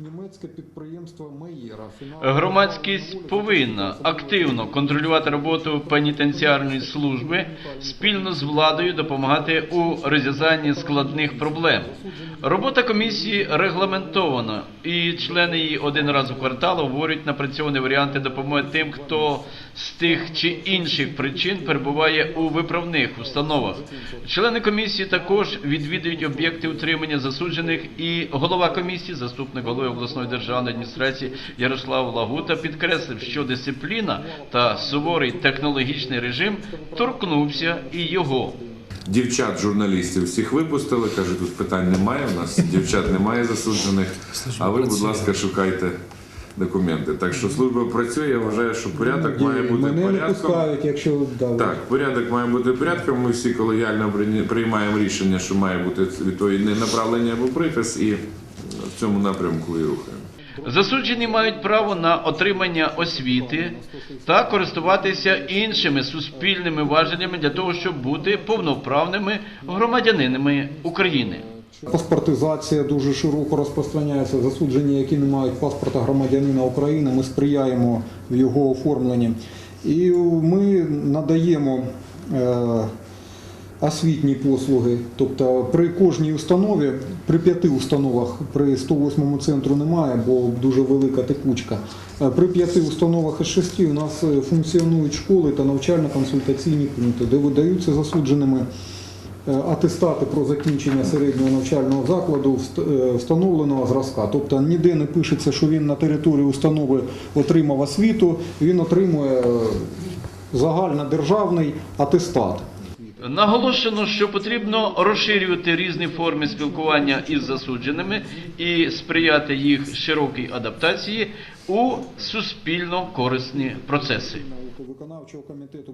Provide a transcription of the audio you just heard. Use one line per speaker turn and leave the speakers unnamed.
німецьке підприємство Маєра.
Громадськість повинна активно контролювати роботу пенітенціарної служби, спільно з владою допомагати у розв'язанні складних проблем. Робота комісії регламентована, і члени її один раз у квартал обговорюють напрацьовані варіанти допомоги тим, хто з тих чи інших причин перебуває у виправних установах. Члени комісії також відвідують об'єкти утримання засуджених, і голова комісії, заступник голови обласної державної адміністрації Ярослав Лагута підкреслив, що дисципліна та суворий технологічний режим торкнувся і його.
Дівчат, журналістів всіх випустили. Каже, тут питань немає. У нас дівчат немає засуджених. А ви, будь ласка, шукайте документи. Так що служба працює. Я вважаю, що порядок має бути
Мене не пускають, якщо да,
Так, порядок має бути порядком. Ми всі колегіально приймаємо рішення, що має бути відповідне направлення або припис, і в цьому напрямку і рухаємо.
Засуджені мають право на отримання освіти та користуватися іншими суспільними важелями для того, щоб бути повноправними громадянинами України.
Паспортизація дуже широко розпространяється. Засуджені, які не мають паспорта громадянина України, ми сприяємо в його оформленні. І ми надаємо е, освітні послуги. Тобто при кожній установі, при п'яти установах, при 108 центру немає, бо дуже велика текучка. Е, При п'яти установах із шести у нас е, функціонують школи та навчально-консультаційні пункти, де видаються засудженими атестати про закінчення середнього навчального закладу е, встановленого зразка. Тобто ніде не пишеться, що він на території установи отримав освіту, він отримує е, загальнодержавний атестат.
Наголошено, що потрібно розширювати різні форми спілкування із засудженими і сприяти їх широкій адаптації у суспільно корисні процеси.
Виконавчого комітету